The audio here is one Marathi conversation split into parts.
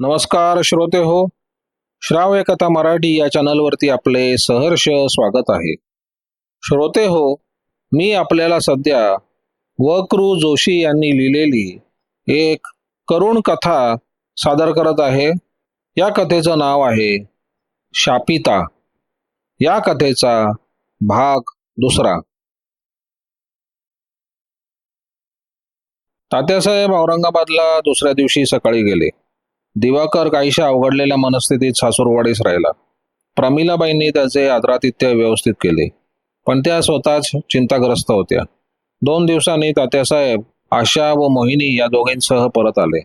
नमस्कार श्रोते हो श्राव कथा मराठी या चॅनलवरती आपले सहर्ष स्वागत आहे. श्रोते हो मी आपल्याला सध्या वक्रू जोशी यांनी लिहिलेली एक करुण कथा सादर करत आहे. या कथेचं नाव आहे शापिता. या कथेचा भाग दुसरा. तात्यासाहेब औरंगाबादला दुसऱ्या दिवशी सकाळी गेले. दिवाकर काहीशा अवघडलेल्या मनस्थितीत सासूरवाडीस राहिला. प्रमिलाबाईंनी त्याचे आदरातिथ्य व्यवस्थित केले पण त्या स्वतःच चिंताग्रस्त होत्या. दोन दिवसांनी तात्यासाहेब आशा व मोहिनी या दोघींसह परत आले.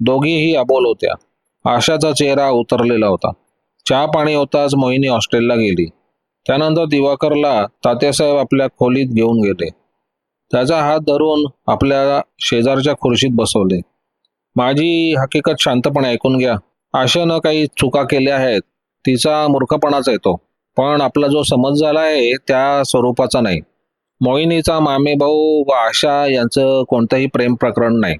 दोघीही अबोल होत्या. आशाचा चेहरा उतरलेला होता. चहा पाणी होताच मोहिनी हॉस्टेलला गेली. त्यानंतर दिवाकरला तात्यासाहेब आपल्या खोलीत घेऊन गेले. त्याचा हात धरून आपल्या शेजारच्या खुर्शीत बसवले. माझी हकीकत शांतपणे ऐकून घ्या. आशेनं काही चुका केल्या आहेत. तिचा मूर्खपणाच येतो पण आपला जो समज झाला आहे त्या स्वरूपाचा नाही. मोहिनीचा मामे भाऊ व आशा यांचं कोणतंही प्रेम प्रकरण नाही.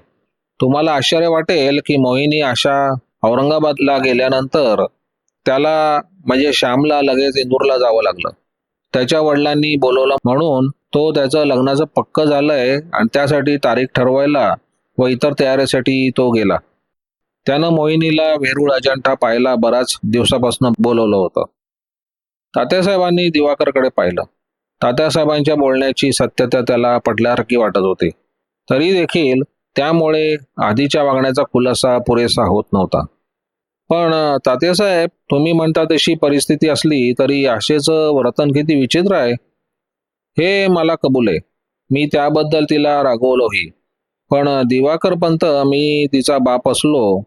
तुम्हाला आश्चर्य वाटेल की मोहिनी आशा औरंगाबादला गेल्यानंतर त्याला म्हणजे श्यामला लगेच इंदूरला जावं लागलं. त्याच्या वडिलांनी बोलवलं म्हणून तो त्याचं लग्नाचं पक्क झालंय आणि त्यासाठी तारीख ठरवायला व इतर तयारीसाठी तो गेला. त्यानं मोहिनीला वेरूळ अजंठा पाहायला बराच दिवसापासून बोलवलं होतं. तात्यासाहेबांनी दिवाकरकडे पाहिलं. तात्यासाहेबांच्या बोलण्याची सत्यता त्याला पटल्यासारखी वाटत होती. तरी देखील त्यामुळे आधीच्या वागण्याचा खुलासा पुरेसा होत नव्हता. पण तात्यासाहेब तुम्ही म्हणता तशी परिस्थिती असली तरी आशेचं वर्तन किती विचित्र आहे. हे मला कबूल आहे. मी त्याबद्दल तिला रागवलोही. पण दिवाकर पंत मी तिचा बाप असलो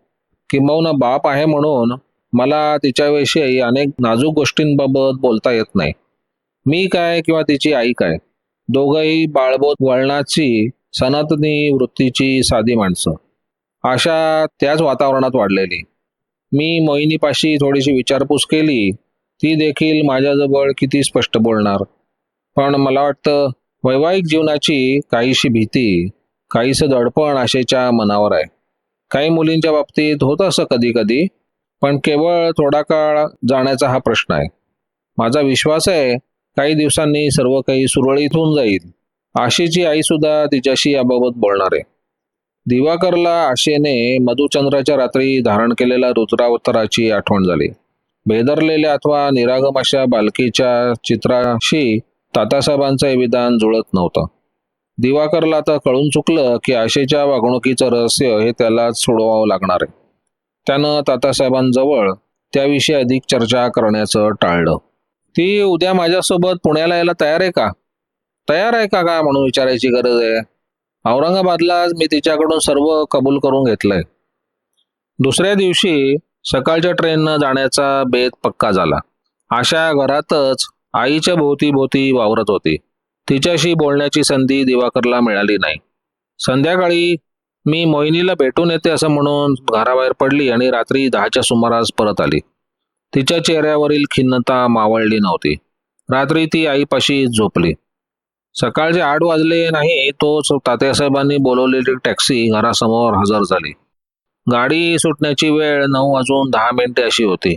किंबहुना बाप आहे म्हणून मला तिच्याविषयी अनेक नाजूक गोष्टींबाबत बोलता येत नाही. मी काय किंवा तिची आई काय? दोघंही बाळबोध वळणाची सनातनी वृत्तीची साधी माणसं. आशा त्याच वातावरणात वाढलेली. मी मोहिनीपाशी थोडीशी विचारपूस केली ती देखील माझ्याजवळ किती स्पष्ट बोलणार. पण मला वाटतं वैवाहिक जीवनाची काहीशी भीती काहीसं दडपण आशेच्या मनावर आहे. काही मुलींच्या बाबतीत होत असं कधी कधी पण केवळ थोडा काळ जाण्याचा हा प्रश्न आहे. माझा विश्वास आहे काही दिवसांनी सर्व काही सुरळीत होऊन जाईल. आशेची आई सुद्धा तिच्याशी याबाबत बोलणार आहे. दिवाकरला आशेने मधुचंद्राच्या रात्री धारण केलेल्या रुद्रावताराची आठवण झाली. बेदरलेल्या अथवा निरागम अशा बालकीच्या चित्राशी तातासाहेबांचं हे विधान जुळत नव्हतं. दिवाकरला आता कळून चुकलं की आशेच्या वागणुकीचं रहस्य हे त्याला सोडवावं लागणार आहे. त्यानं तातासाहेबांजवळ त्याविषयी अधिक चर्चा करण्याचं टाळलं. ती उद्या माझ्यासोबत पुण्याला यायला तयार आहे का? तयार आहे का का म्हणून विचारायची गरज आहे? औरंगाबादला मी तिच्याकडून सर्व कबूल करून घेतलंय. दुसऱ्या दिवशी सकाळच्या ट्रेननं जाण्याचा बेत पक्का झाला. आशा घरातच आईच्या भोवती भोवती वावरत होती. तिच्याशी बोलण्याची संधी दिवाकरला मिळाली नाही. संध्याकाळी मी मोहिनीला भेटून येते असं म्हणून घराबाहेर पडली आणि रात्री दहाच्या सुमारास परत आली. तिच्या चेहऱ्यावरील खिन्नता मावळली नव्हती. रात्री ती आईपाशी झोपली. सकाळचे आठ वाजले नाही तोच तात्यासाहेबांनी बोलवलेली टॅक्सी घरासमोर हजर झाली. गाडी सुटण्याची वेळ नऊ वाजून दहा मिनिटे अशी होती.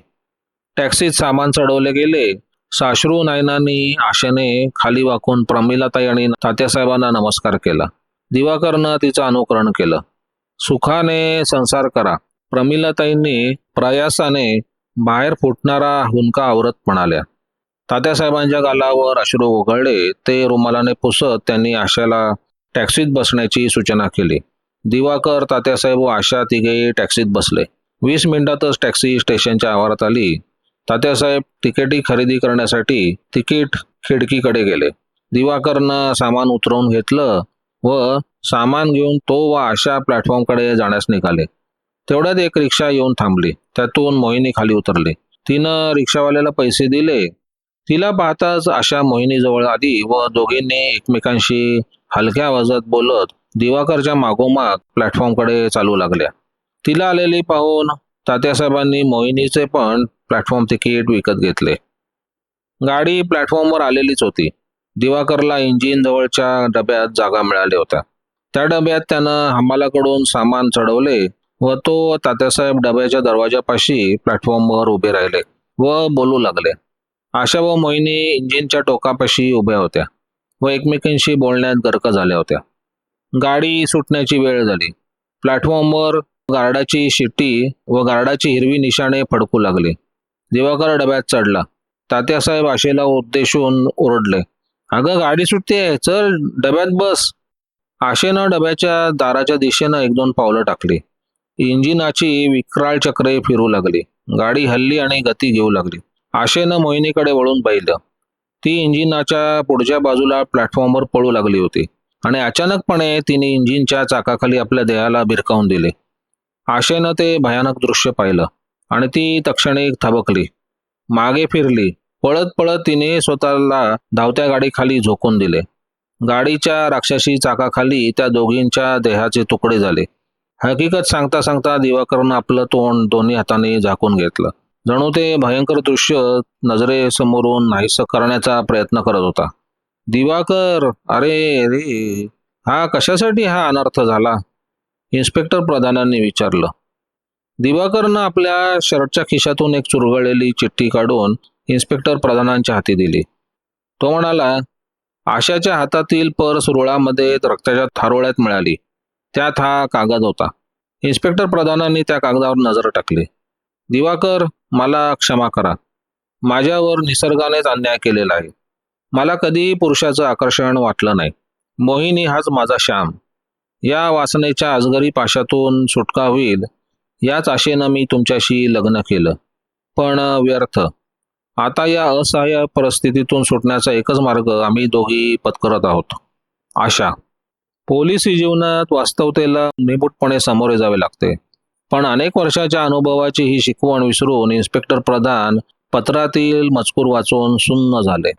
टॅक्सीत सामान चढवले गेले साश्रू नायनांनी आशेने खाली वाकून प्रमिलाताई आणि तात्यासाहेबांना नमस्कार केला. दिवाकरनं तिचं अनुकरण केलं. सुखाने संसार करा. प्रमिलाताईंनी प्रयासाने बाहेर फुटणारा हुंका आवरत म्हणाल्या. तात्यासाहेबांच्या गालावर अश्रू ओघळले ते रुमालाने पुसत त्यांनी आशाला टॅक्सीत बसण्याची सूचना केली. दिवाकर तात्यासाहेब व आशा तिघेही टॅक्सीत बसले. वीस मिनिटातच टॅक्सी स्टेशनच्या आवारात आली. तात्यासाहेब तिकिटी खरेदी करण्यासाठी तिकीट खिडकीकडे गेले. दिवाकरनं सामान उतरवून घेतलं व सामान घेऊन तो व आशा प्लॅटफॉर्मकडे जाण्यास निघाले. तेवढ्यात एक रिक्षा येऊन थांबली. त्यातून मोहिनी खाली उतरली. तिनं रिक्षावाल्याला पैसे दिले. तिला पाहताच आशा मोहिनीजवळ आली व दोघींनी एकमेकांशी हलक्या आवाजात बोलत दिवाकरच्या मागोमाग प्लॅटफॉर्मकडे चालू लागल्या. तिला आलेली पाहून तात्यासाहेबांनी मोहिनीचे पण प्लॅटफॉर्म तिकीट विकत घेतले. गाडी प्लॅटफॉर्मवर आलेलीच होती. दिवाकरला इंजिन जवळच्या डब्यात जागा मिळाल्या होत्या. त्या डब्यात त्यानं हमालाकडून सामान चढवले व तो तात्यासाहेब डब्याच्या दरवाजापाशी प्लॅटफॉर्मवर उभे राहिले व बोलू लागले. आशा व मोहिनी इंजिनच्या टोकापाशी उभ्या होत्या व एकमेकांशी बोलण्यात गर्क झाल्या होत्या. गाडी सुटण्याची वेळ झाली. प्लॅटफॉर्मवर गार्डाची शिट्टी व गार्डाची हिरवी निशाणे फडकू लागली. दिवाकर डब्यात चढला. तात्यासाहेब आशेला उद्देशून ओरडले. अगं गाडी सुटते. चल डब्यात बस. आशेनं डब्याच्या दाराच्या दिशेनं एक दोन पावलं टाकली. इंजिनाची विक्राळ चक्रे फिरू लागली. गाडी हल्ली आणि गती घेऊ लागली. आशेनं मोहिनीकडे वळून पाहिलं ती इंजिनाच्या पुढच्या बाजूला प्लॅटफॉर्मवर पळू लागली होती आणि अचानकपणे तिने इंजिनच्या चाकाखाली आपल्या देहाला भिरकावून दिले. आशेनं ते भयानक दृश्य पाहिलं. आणि ती तक्षणी थबकली. मागे फिरली. पळत पळत तिने स्वतःला धावत्या गाडीखाली झोकून दिले. गाडीच्या राक्षसी चाकाखाली त्या दोघींच्या देहाचे तुकडे झाले. हकीकत सांगता सांगता दिवाकरनं आपलं तोंड दोन्ही हाताने झाकून घेतलं. जणू ते भयंकर दृश्य नजरेसमोरून नाहीसं करण्याचा प्रयत्न करत होता. दिवाकर अरे रे हा कशासाठी हा अनर्थ झाला? इन्स्पेक्टर प्रधानांनी विचारलं. दिवाकरनं आपल्या शर्टच्या खिशातून एक चुरगळलेली चिठ्ठी काढून इन्स्पेक्टर प्रधानांच्या हाती दिली. तो म्हणाला आशाच्या हातातील पर्स रुळामध्ये रक्ताच्या थारोळ्यात मिळाली. त्यात हा कागद होता. इन्स्पेक्टर प्रधानांनी त्या कागदावर नजर टाकली. दिवाकर मला क्षमा करा. माझ्यावर निसर्गानेच अन्याय केलेला आहे. मला कधीही पुरुषाचं आकर्षण वाटलं नाही. मोहिनी हाच माझा श्याम. या वासनेच्या अजगरी पाशातून सुटका होईल याच आशेनं मी तुमच्याशी लग्न केलं. पण व्यर्थ. आता या असहाय्य परिस्थितीतून सुटण्याचा एकच मार्ग आम्ही दोघी पत्करत आहोत. आशा. पोलिसी जीवनात वास्तवतेला निबूटपणे सामोरे जावे लागते. पण अनेक वर्षाच्या अनुभवाची ही शिकवण विसरून इन्स्पेक्टर प्रधान पत्रातील मजकूर वाचून सुन्न झाले.